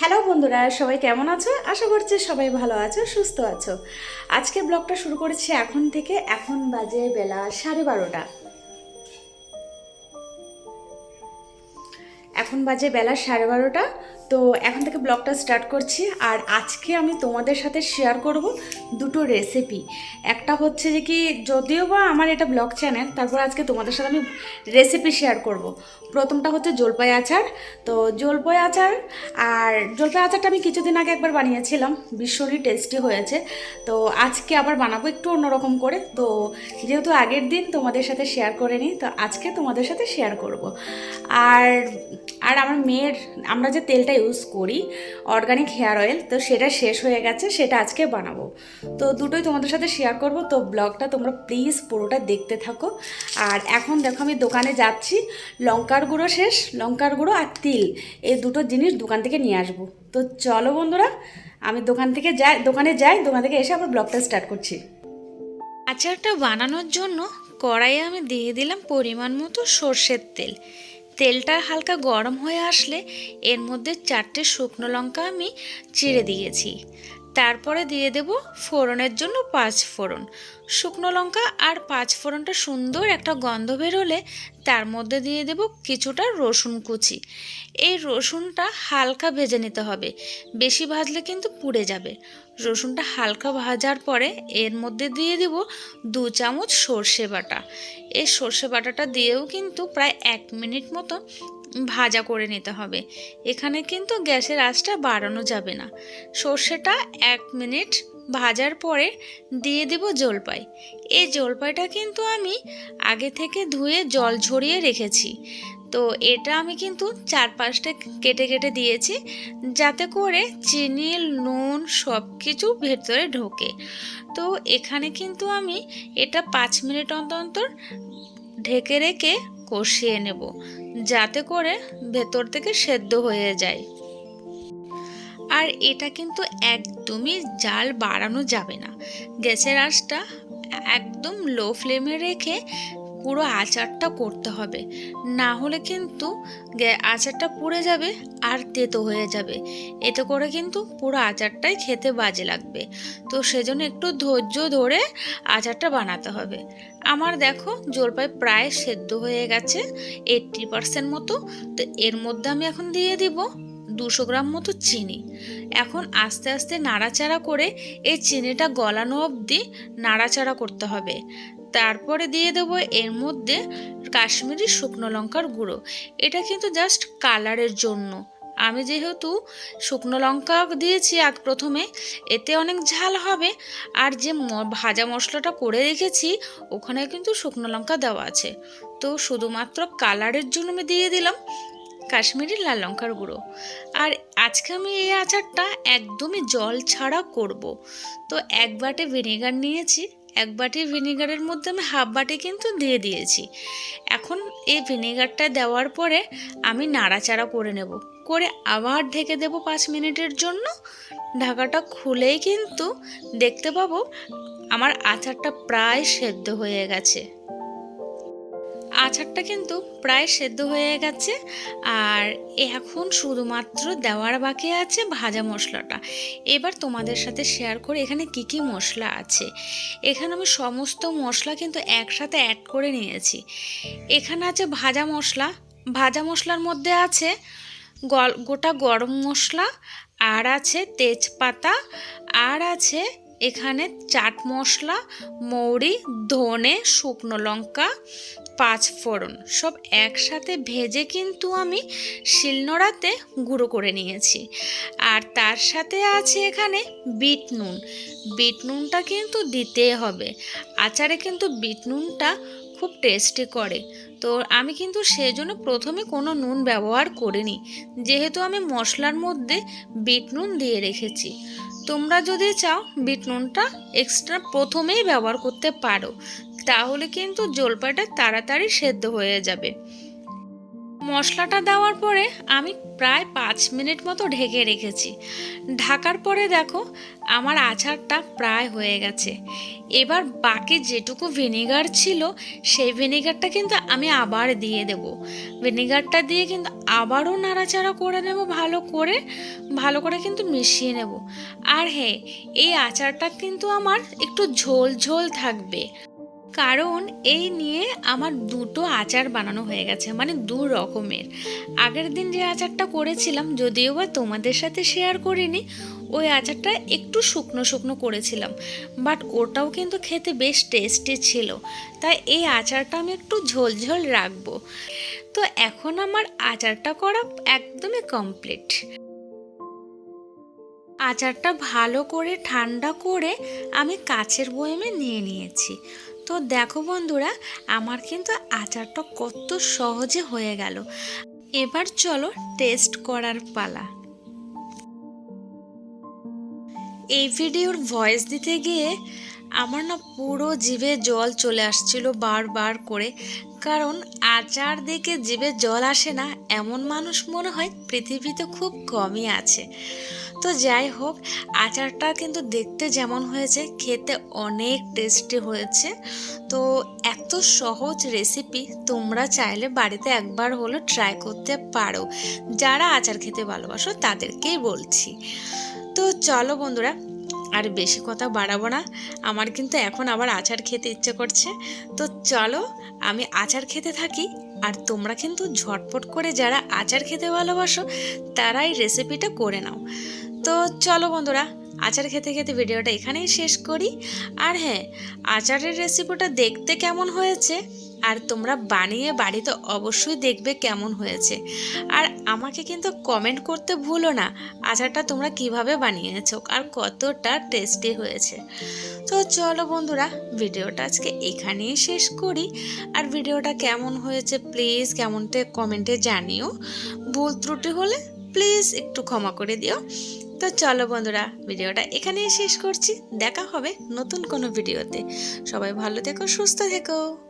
Hello বন্ধুরা, সবাই কেমন আছো? আশা করছি সবাই ভালো আছো, সুস্থ আছো। আজকে ব্লগটা শুরু করেছি এখন থেকে এখন বাজে বেলা সাড়ে বারোটা। এখন বাজে বেলা সাড়ে বারোটা। তো এখন থেকে ব্লগটা স্টার্ট করছি আর আজকে আমি তোমাদের সাথে শেয়ার করব দুটো রেসিপি একটা হচ্ছে যে কি, যদিও বা আমার এটা ব্লগ চ্যানেল তারপর আজকে তোমাদের সাথে আমি রেসিপি শেয়ার করব। প্রথমটা হচ্ছে জলপাই আচার। তো জলপাই আচার, আর জলপাই আচারটা আমি কিছুদিন আগে একবার বানিয়েছিলাম, ভীষণই টেস্টি হয়েছে। তো আজকে আবার বানাবো একটু অন্যরকম করে। তো যেহেতু আগের দিন তোমাদের সাথে শেয়ার করে নিই তো আজকে তোমাদের সাথে শেয়ার করব। আর আর আমার মেয়ের, আমরা যে তেলটা ইউজ করি অর্গানিক হেয়ার অয়েল তো সেটা শেষ হয়ে গেছে, সেটা আজকে বানাবো। তো দুটোই তোমাদের সাথে শেয়ার করব, তো ব্লগটা তোমরা প্লিজ পুরোটা দেখতে থাকো। আর এখন দেখো আমি দোকানে যাচ্ছি, লঙ্কার গুঁড়ো শেষ, লঙ্কার গুঁড়ো আর তিল, এই দুটো জিনিস দোকান থেকে নিয়ে আসব। তো চলো বন্ধুরা, আমি দোকান থেকে যাই, দোকানে যাই, দোকান থেকে এসে আবার ব্লগটা স্টার্ট করছি। আচারটা বানানোর জন্য কড়াইয়ে আমি দিয়ে দিলাম পরিমাণ মতো সর্ষের তেল। তেলটা হালকা গরম হয়ে আসলে এর মধ্যে চারটে শুকনো লঙ্কা আমি চিড়ে দিয়েছি। তারপরে দিয়ে দেব ফোড়নের জন্য পাঁচ ফোড়ন। শুকনো লঙ্কা আর পাঁচ ফোড়নটা সুন্দর একটা গন্ধ বেরোলে তার মধ্যে দিয়ে দেব কিছুটা রসুন কুচি। এই রসুনটা হালকা ভেজে নিতে হবে। বেশি ভাজলে কিন্তু পুড়ে যাবে। রসুনটা হালকা ভাজার পরে এর মধ্যে দিয়ে দেব দু চামচ সর্ষে বাটা। এই সর্ষে বাটাটা দিয়েও কিন্তু প্রায় এক মিনিট মতো ভাজা করে নিতে হবে। এখানে কিন্তু গ্যাসের আঁচটা বাড়ানো যাবে না। সর্ষেটা এক মিনিট ভাজার পরে দিয়ে দেব জলপাই। এই জলপাইটা কিন্তু আমি আগে থেকে ধুয়ে জল ঝরিয়ে রেখেছি। তো এটা আমি কিন্তু চার পাঁচটা কেটে কেটে দিয়েছি, যাতে করে চিনি, নুন সব কিছু ভেতরে ঢোকে। তো এখানে কিন্তু আমি এটা পাঁচ মিনিট অন্তর অন্তর ঢেকে রেখে কষিয়ে নেব, যাতে করে ভেতর থেকে সেদ্ধ হয়ে যায়। আর এটা কিন্তু একদমই জাল বাড়ানো যাবে না। গ্যাসের আঁচটা একদম লো ফ্লেমে রেখে পুরো আচারটা করতে হবে। না হলে কিন্তু আচারটা পুড়ে যাবে আর তেতো হয়ে যাবে। এতে করে কিন্তু পুরো আচারটাই খেতে বাজে লাগবে। তো সেজন্য একটু ধৈর্য ধরে আচারটা বানাতে হবে। আমার দেখো জলপাই প্রায় সেদ্ধ হয়ে গেছে এইট্টি পার্সেন্ট মতো। তো এর মধ্যে আমি এখন দিয়ে দিব দুশো গ্রাম মতো চিনি। এখন আস্তে আস্তে নাড়াচাড়া করে এই চিনিটা গলানো অবধি নাড়াচাড়া করতে হবে। তারপরে দিয়ে দেবো এর মধ্যে কাশ্মীরি শুকনো লঙ্কার গুঁড়ো। এটা কিন্তু জাস্ট কালারের জন্য। আমি যেহেতু শুকনো লঙ্কা দিয়েছি আগ প্রথমে, এতে অনেক ঝাল হবে। আর যে ভাজা মশলাটা করে রেখেছি, ওখানে কিন্তু শুকনো লঙ্কা দেওয়া আছে। তো শুধুমাত্র কালারের জন্য আমি দিয়ে দিলাম কাশ্মীরি লাল লঙ্কার গুঁড়ো। আর আজকে আমি এই আচারটা একদমই জল ছাড়া করব। তো এক বাটি ভিনেগার নিয়েছি। এক বাটি ভিনেগারের মধ্যে আমি হাফ বাটি কিন্তু দিয়ে দিয়েছি। এখন এই ভিনেগারটা দেওয়ার পরে আমি নাড়াচাড়া করে নেব। করে আবার ঢেকে দেব পাঁচ মিনিটের জন্য। ঢাকাটা খুলেই কিন্তু দেখতে পাবো আমার আচারটা প্রায় সেদ্ধ হয়ে গেছে। আচারটা কিন্তু প্রায় সেদ্ধ হয়ে গেছে আর এখন শুধুমাত্র দেওয়ার বাকি আছে ভাজা মশলাটা। এবার তোমাদের সাথে শেয়ার করে এখানে কি কি মশলা আছে। এখানে আমি সমস্ত মশলা কিন্তু একসাথে অ্যাড করে নিয়েছি। এখানে আছে ভাজা মশলা। ভাজা মশলার মধ্যে আছে গোটা গরম মশলা, আর আছে তেজপাতা, আর আছে এখানে চাট মশলা, মৌরি, ধনে, শুকনো লঙ্কা, পাঁচ ফোড়ন সব একসাথে ভেজে কিন্তু আমি শিলনোড়াতে গুঁড়ো করে নিয়েছি। আর তার সাথে আছে এখানে বিট নুন। বিট নুনটা কিন্তু দিতে হবে। আচারে কিন্তু বিট নুনটা খুব টেস্টি করে। তো আমি কিন্তু সেজন্য প্রথমে কোনো নুন ব্যবহার করিনি। যেহেতু আমি মশলার মধ্যে বিট নুন দিয়ে রেখেছি। তোমরা যদি চাও বিট নুনটা এক্সট্রা প্রথমেই ব্যবহার করতে পারো, তাহলে কিন্তু জলপাইটা তাড়াতাড়ি সেদ্ধ হয়ে যাবে। মশলাটা দেওয়ার পরে আমি প্রায় পাঁচ মিনিট মতো ঢেকে রেখেছি। ঢাকার পরে দেখো, আমার আচারটা প্রায় হয়ে গেছে। এবার বাকি যেটুকু ভিনেগার ছিল, সেই ভিনেগারটা কিন্তু আমি আবার দিয়ে দেব। ভিনেগারটা দিয়ে কিন্তু আবারও নাড়াচাড়া করে নেব ভালো করে। ভালো করে কিন্তু মিশিয়ে নেব। আর হ্যাঁ এই আচারটা কিন্তু আমার একটু ঝোল ঝোল থাকবে। কারণ এই নিয়ে আমার দুটো আচার বানানো হয়ে গেছে মানে দু রকমের। আগের দিন যে আচারটা করেছিলাম, যদিও বা তোমাদের সাথে শেয়ার করিনি, ওই আচারটা একটু শুকনো শুকনো করেছিলাম বাট ওটাও কিন্তু খেতে বেশ টেস্টি ছিল। তাই এই আচারটা আমি একটু ঝোল ঝোল রাখব। তো এখন আমার আচারটা করা একদমই কমপ্লিট আচারটা ভালো করে ঠান্ডা করে আমি কাছের বয়েমে নিয়ে নিয়েছি। তো দেখো বন্ধুরা, আমার কিন্তু আচারটা কত সহজে হয়ে গেল। এবার চলো টেস্ট করার পালা। এই ভিডিওর ভয়েস দিতে গিয়ে আমার না পুরো জিভে জল চলে আসছিল বারবার করে। কারণ আচার দেখে জিভে জল আসে না, এমন মানুষ মনে হয় পৃথিবীতে খুব কমই আছে। তো যাই হোক, আচারটা কিন্তু দেখতে যেমন হয়েছে, খেতে অনেক টেস্টি হয়েছে। তো এত সহজ রেসিপি তোমরা চাইলে বাড়িতে একবার হলো ট্রাই করতে পারো। যারা আচার খেতে ভালোবাসো তাদেরকেই বলছি। তো চলো বন্ধুরা আর বেশি কথা বাড়াবো না। আমার কিন্তু এখন আবার আচার খেতে ইচ্ছে করছে। তো চলো, আমি আচার খেতে থাকি। আর তোমরা কিন্তু ঝটপট করে যারা আচার খেতে ভালোবাসো, তারাই রেসিপিটা করে নাও। তো চলো বন্ধুরা, আচার খেতে খেতে ভিডিওটা এখানেই শেষ করি। আর হ্যাঁ আচারের রেসিপিটা দেখতে কেমন হয়েছে? আর তোমরা বানিয়ে বাড়িতে অবশ্যই দেখবে কেমন হয়েছে। আর আমাকে কিন্তু কমেন্ট করতে ভুলো না, আচারটা তোমরা কীভাবে বানিয়েছো আর কতটা টেস্টি হয়েছে। তো চলো বন্ধুরা, ভিডিওটা আজকে এখানেই শেষ করি। আর ভিডিওটা কেমন হয়েছে প্লিজ কেমনটা, কমেন্টে জানিও। ভুল ত্রুটি হলে প্লিজ একটু ক্ষমা করে দিও। তো চলো বন্ধুরা, ভিডিওটা এখানেই শেষ করছি। দেখা হবে নতুন কোনো ভিডিওতে। সবাই ভালো থেকো, সুস্থ থেকো।